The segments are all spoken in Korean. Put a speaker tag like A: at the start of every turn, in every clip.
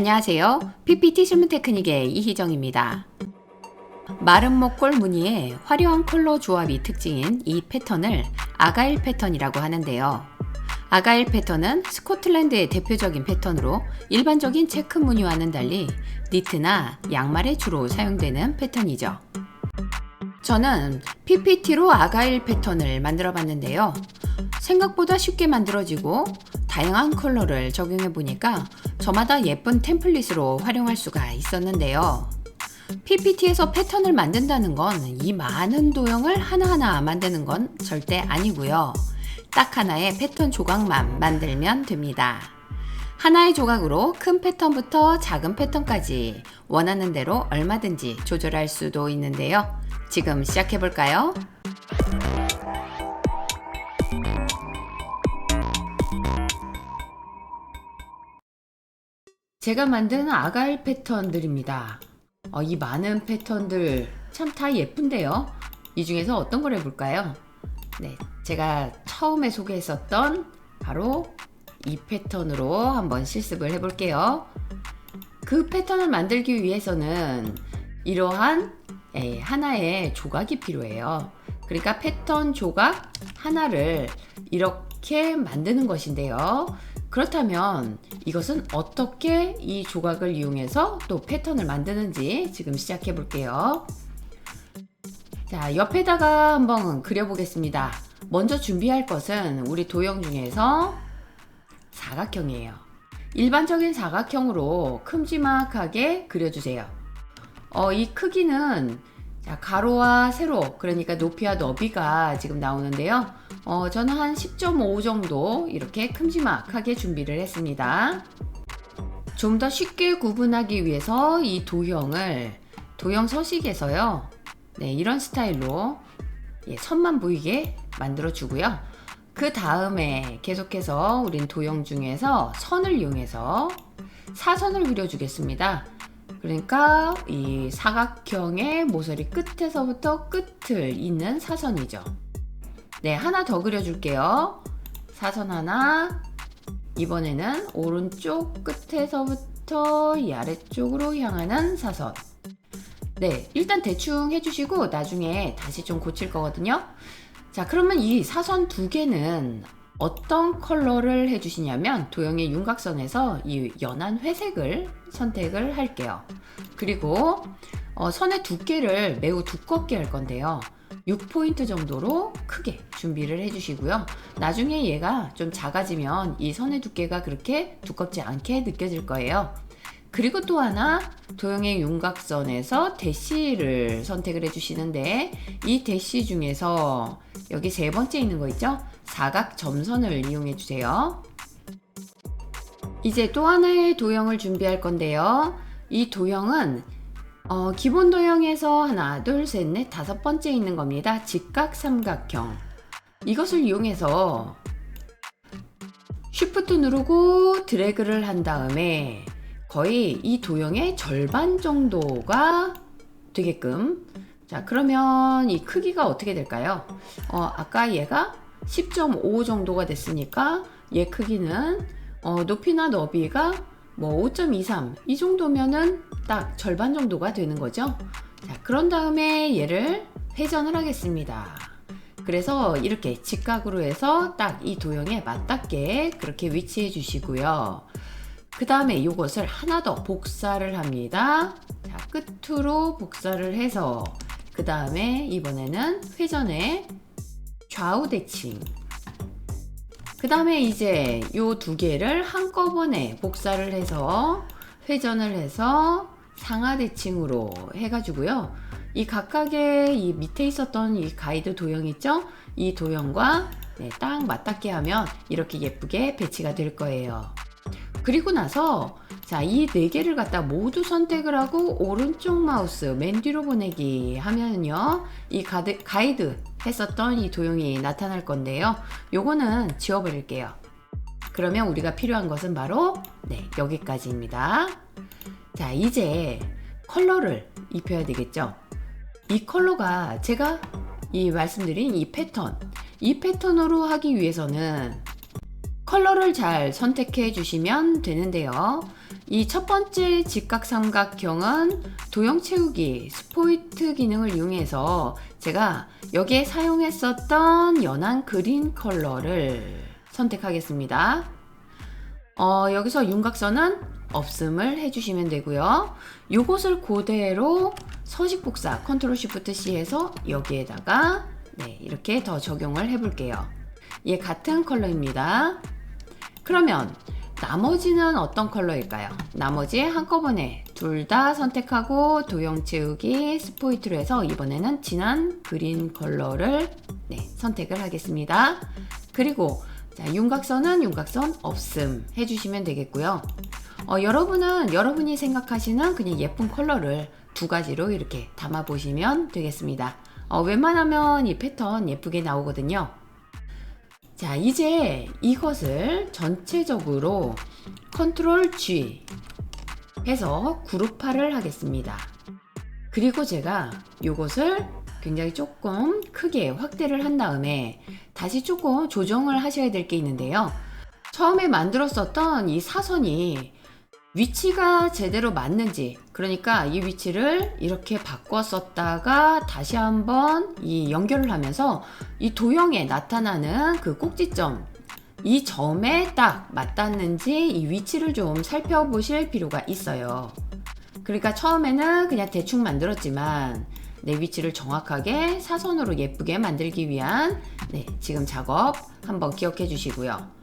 A: 안녕하세요. PPT 실무 테크닉의 이희정입니다. 마른 목골 무늬의 화려한 컬러 조합이 특징인 이 패턴을 아가일 패턴이라고 하는데요. 아가일 패턴은 스코틀랜드의 대표적인 패턴으로 일반적인 체크 무늬와는 달리 니트나 양말에 주로 사용되는 패턴이죠. 저는 PPT로 아가일 패턴을 만들어 봤는데요. 생각보다 쉽게 만들어지고 다양한 컬러를 적용해 보니까 저마다 예쁜 템플릿으로 활용할 수가 있었는데요. PPT에서 패턴을 만든다는 건 이 많은 도형을 하나하나 만드는 건 절대 아니고요. 딱 하나의 패턴 조각만 만들면 됩니다. 하나의 조각으로 큰 패턴부터 작은 패턴까지 원하는 대로 얼마든지 조절할 수도 있는데요. 지금 시작해 볼까요? 제가 만든 아가일 패턴들입니다. 어, 이 많은 패턴들 참 다 예쁜데요. 이 중에서 어떤 걸 해볼까요? 네, 제가 처음에 소개했었던 바로 이 패턴으로 한번 실습을 해볼게요. 그 패턴을 만들기 위해서는 이러한 예, 하나의 조각이 필요해요. 그러니까 패턴 조각 하나를 이렇게 만드는 것인데요. 그렇다면 이것은 어떻게 이 조각을 이용해서 또 패턴을 만드는지 지금 시작해 볼게요. 자, 옆에다가 한번 그려보겠습니다. 먼저 준비할 것은 우리 도형 중에서 사각형이에요. 일반적인 사각형으로 큼지막하게 그려주세요. 어, 이 크기는 자, 가로와 세로, 그러니까 높이와 너비가 지금 나오는데요. 어, 저는 한 10.5 정도 이렇게 큼지막하게 준비를 했습니다. 좀 더 쉽게 구분하기 위해서 이 도형을 도형 서식에서요. 네, 이런 스타일로 예, 선만 보이게 만들어 주고요. 그 다음에 계속해서 우린 도형 중에서 선을 이용해서 사선을 그려주겠습니다. 그러니까 이 사각형의 모서리 끝에서부터 끝을 잇는 사선이죠. 네, 하나 더 그려줄게요. 사선 하나. 이번에는 오른쪽 끝에서부터 이 아래쪽으로 향하는 사선. 네, 일단 대충 해주시고 나중에 다시 좀 고칠 거거든요. 자, 그러면 이 사선 두 개는 어떤 컬러를 해주시냐면 도형의 윤곽선에서 이 연한 회색을 선택을 할게요. 그리고 어, 선의 두께를 매우 두껍게 할 건데요. 6포인트 정도로 크게 준비를 해주시고요. 나중에 얘가 좀 작아지면 이 선의 두께가 그렇게 두껍지 않게 느껴질 거예요. 그리고 또 하나 도형의 윤곽선에서 대시를 선택을 해주시는데 이 대시 중에서 여기 세 번째 있는 거 있죠? 사각 점선을 이용해 주세요. 이제 또 하나의 도형을 준비할 건데요. 이 도형은 어, 기본 도형에서 하나, 둘, 셋, 넷, 다섯 번째 있는 겁니다. 직각 삼각형. 이것을 이용해서 쉬프트 누르고 드래그를 한 다음에 거의 이 도형의 절반 정도가 되게끔 자 그러면 이 크기가 어떻게 될까요? 어, 아까 얘가 10.5 정도가 됐으니까 얘 크기는 어, 높이나 너비가 뭐 5.23 이 정도면은 딱 절반 정도가 되는 거죠. 자, 그런 다음에 얘를 회전을 하겠습니다. 그래서 이렇게 직각으로 해서 딱 이 도형에 맞닿게 그렇게 위치해 주시고요. 그 다음에 이것을 하나 더 복사를 합니다. 자, 끝으로 복사를 해서 그 다음에 이번에는 회전에 좌우 대칭 그 다음에 이제 요 두 개를 한꺼번에 복사를 해서 회전을 해서 상하 대칭으로 해가지고요. 이 각각의 이 밑에 있었던 이 가이드 도형 있죠? 이 도형과 네, 딱 맞닿게 하면 이렇게 예쁘게 배치가 될 거예요. 그리고 나서 자, 이 네 개를 갖다 모두 선택을 하고 오른쪽 마우스 맨 뒤로 보내기 하면요. 이 가드, 가이드 했었던 이 도형이 나타날 건데요. 요거는 지워버릴게요. 그러면 우리가 필요한 것은 바로 네, 여기까지입니다. 자, 이제 컬러를 입혀야 되겠죠. 이 컬러가 제가 이 말씀드린 이 패턴, 이 패턴으로 하기 위해서는 컬러를 잘 선택해 주시면 되는데요. 이 첫 번째 직각삼각형은 도형 채우기 스포이트 기능을 이용해서 제가 여기에 사용했었던 연한 그린 컬러를 선택하겠습니다. 어, 여기서 윤곽선은 없음을 해주시면 되고요. 요것을 그대로 서식 복사 컨트롤 쉬프트 C에서 여기에다가 네, 이렇게 더 적용을 해볼게요. 얘 같은 컬러입니다. 그러면 나머지는 어떤 컬러일까요? 나머지 한꺼번에 둘 다 선택하고 도형 채우기 스포이트로 해서 이번에는 진한 그린 컬러를 네, 선택을 하겠습니다. 그리고 자, 윤곽선은 윤곽선 없음 해주시면 되겠고요. 어, 여러분은 여러분이 생각하시는 그냥 예쁜 컬러를 두 가지로 이렇게 담아 보시면 되겠습니다. 어, 웬만하면 이 패턴 예쁘게 나오거든요. 자, 이제 이것을 전체적으로 컨트롤 G 해서 그룹화를 하겠습니다. 그리고 제가 이것을 굉장히 조금 크게 확대를 한 다음에 다시 조금 조정을 하셔야 될 게 있는데요. 처음에 만들었었던 이 사선이 위치가 제대로 맞는지 그러니까 이 위치를 이렇게 바꿨었다가 다시 한번 이 연결을 하면서 이 도형에 나타나는 그 꼭지점 이 점에 딱 맞닿는지 이 위치를 좀 살펴보실 필요가 있어요. 그러니까 처음에는 그냥 대충 만들었지만 내 위치를 정확하게 사선으로 예쁘게 만들기 위한 네, 지금 작업 한번 기억해 주시고요.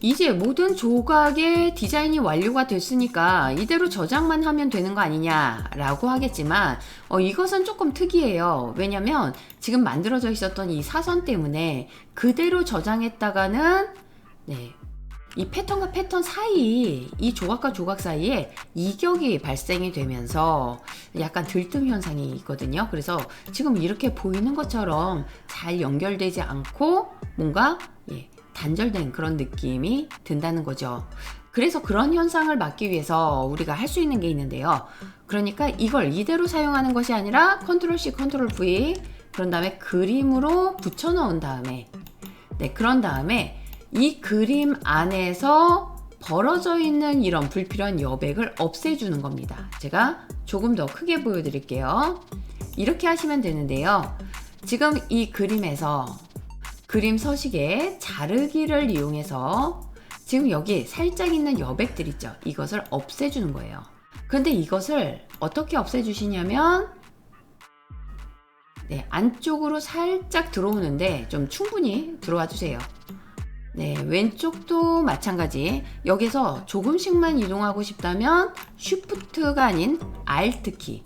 A: 이제 모든 조각의 디자인이 완료가 됐으니까 이대로 저장만 하면 되는 거 아니냐라고 하겠지만 어, 이것은 조금 특이해요. 왜냐면 지금 만들어져 있었던 이 사선 때문에 그대로 저장했다가는 네, 이 패턴과 패턴 사이, 이 조각과 조각 사이에 이격이 발생이 되면서 약간 들뜸 현상이 있거든요. 그래서 지금 이렇게 보이는 것처럼 잘 연결되지 않고 뭔가 예, 단절된 그런 느낌이 든다는 거죠. 그래서 그런 현상을 막기 위해서 우리가 할 수 있는 게 있는데요. 그러니까 이걸 이대로 사용하는 것이 아니라 컨트롤 C, 컨트롤 V 그런 다음에 그림으로 붙여 넣은 다음에 네, 그런 다음에 이 그림 안에서 벌어져 있는 이런 불필요한 여백을 없애주는 겁니다. 제가 조금 더 크게 보여드릴게요. 이렇게 하시면 되는데요. 지금 이 그림에서 그림 서식에 자르기를 이용해서 지금 여기 살짝 있는 여백들 있죠. 이것을 없애주는 거예요. 근데 이것을 어떻게 없애주시냐면 네, 안쪽으로 살짝 들어오는데 좀 충분히 들어와 주세요. 네, 왼쪽도 마찬가지. 여기서 조금씩만 이동하고 싶다면 Shift가 아닌 Alt 키.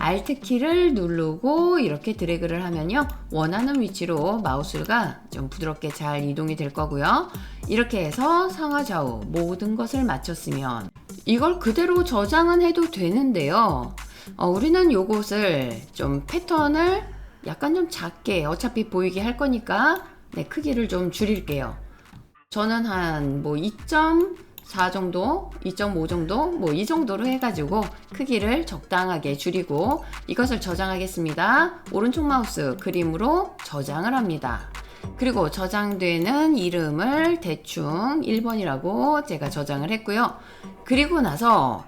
A: Alt 키를 누르고 이렇게 드래그를 하면요. 원하는 위치로 마우스가 좀 부드럽게 잘 이동이 될 거고요. 이렇게 해서 상하 좌우 모든 것을 맞췄으면 이걸 그대로 저장은 해도 되는데요. 어, 우리는 요것을 좀 패턴을 약간 좀 작게 어차피 보이게 할 거니까 네, 크기를 좀 줄일게요. 저는 한 뭐 2.4 정도, 2.5 정도, 뭐 이 정도로 해가지고 크기를 적당하게 줄이고 이것을 저장하겠습니다. 오른쪽 마우스 그림으로 저장을 합니다. 그리고 저장되는 이름을 대충 1번이라고 제가 저장을 했고요. 그리고 나서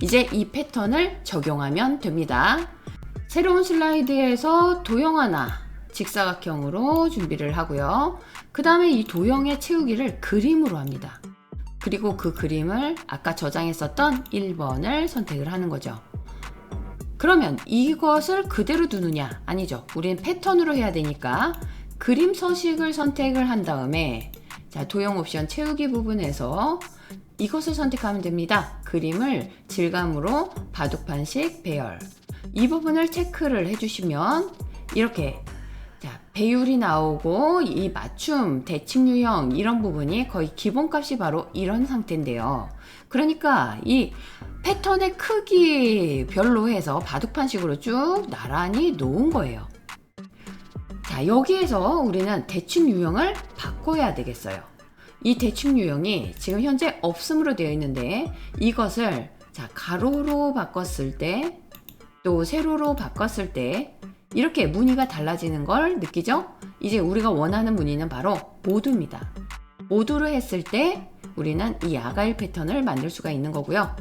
A: 이제 이 패턴을 적용하면 됩니다. 새로운 슬라이드에서 도형 하나 직사각형으로 준비를 하고요. 그 다음에 이 도형의 채우기를 그림으로 합니다. 그리고 그 그림을 아까 저장했었던 1번을 선택을 하는 거죠. 그러면 이것을 그대로 두느냐? 아니죠. 우리는 패턴으로 해야 되니까 그림 서식을 선택을 한 다음에 자, 도형 옵션 채우기 부분에서 이것을 선택하면 됩니다. 그림을 질감으로 바둑판식 배열. 이 부분을 체크를 해주시면 이렇게 자, 배율이 나오고 이 맞춤, 대칭 유형 이런 부분이 거의 기본값이 바로 이런 상태인데요. 그러니까 이 패턴의 크기별로 해서 바둑판식으로 쭉 나란히 놓은 거예요. 자, 여기에서 우리는 대칭 유형을 바꿔야 되겠어요. 이 대칭 유형이 지금 현재 없음으로 되어 있는데 이것을 자, 가로로 바꿨을 때 또 세로로 바꿨을 때 이렇게 무늬가 달라지는 걸 느끼죠? 이제 우리가 원하는 무늬는 바로 모두입니다. 모두를 했을 때 우리는 이 아가일 패턴을 만들 수가 있는 거고요.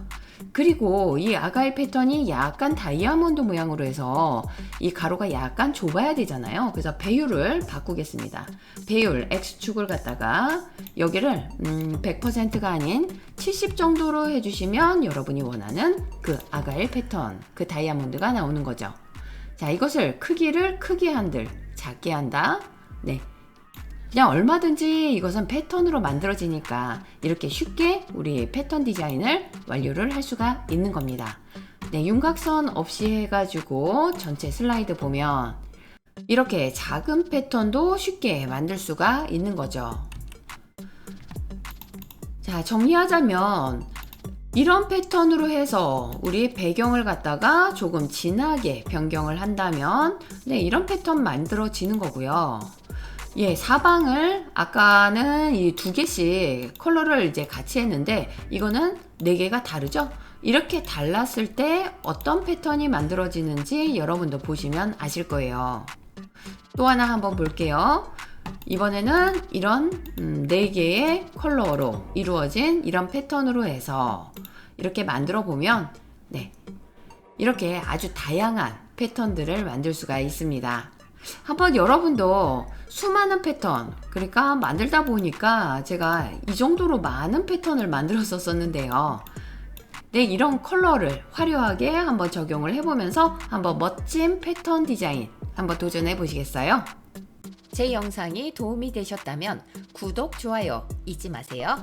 A: 그리고 이 아가일 패턴이 약간 다이아몬드 모양으로 해서 이 가로가 약간 좁아야 되잖아요. 그래서 배율을 바꾸겠습니다. 배율 X축을 갖다가 여기를 음, 100%가 아닌 70 정도로 해주시면 여러분이 원하는 그 아가일 패턴, 그 다이아몬드가 나오는 거죠. 자, 이것을 크기를 크게 한들, 작게 한다. 네. 그냥 얼마든지 이것은 패턴으로 만들어지니까 이렇게 쉽게 우리 패턴 디자인을 완료를 할 수가 있는 겁니다. 네, 윤곽선 없이 해가지고 전체 슬라이드 보면 이렇게 작은 패턴도 쉽게 만들 수가 있는 거죠. 자, 정리하자면 이런 패턴으로 해서 우리 배경을 갖다가 조금 진하게 변경을 한다면 네, 이런 패턴 만들어지는 거고요. 예, 사방을 아까는 이 두 개씩 컬러를 이제 같이 했는데 이거는 네 개가 다르죠? 이렇게 달랐을 때 어떤 패턴이 만들어지는지 여러분도 보시면 아실 거예요. 또 하나 한번 볼게요. 이번에는 이런 음, 네 개의 컬러로 이루어진 이런 패턴으로 해서 이렇게 만들어 보면 네 이렇게 아주 다양한 패턴들을 만들 수가 있습니다. 한번 여러분도 수많은 패턴 그러니까 만들다 보니까 제가 이 정도로 많은 패턴을 만들었었는데요. 네, 이런 컬러를 화려하게 한번 적용을 해보면서 한번 멋진 패턴 디자인 한번 도전해 보시겠어요? 제 영상이 도움이 되셨다면 구독, 좋아요 잊지 마세요.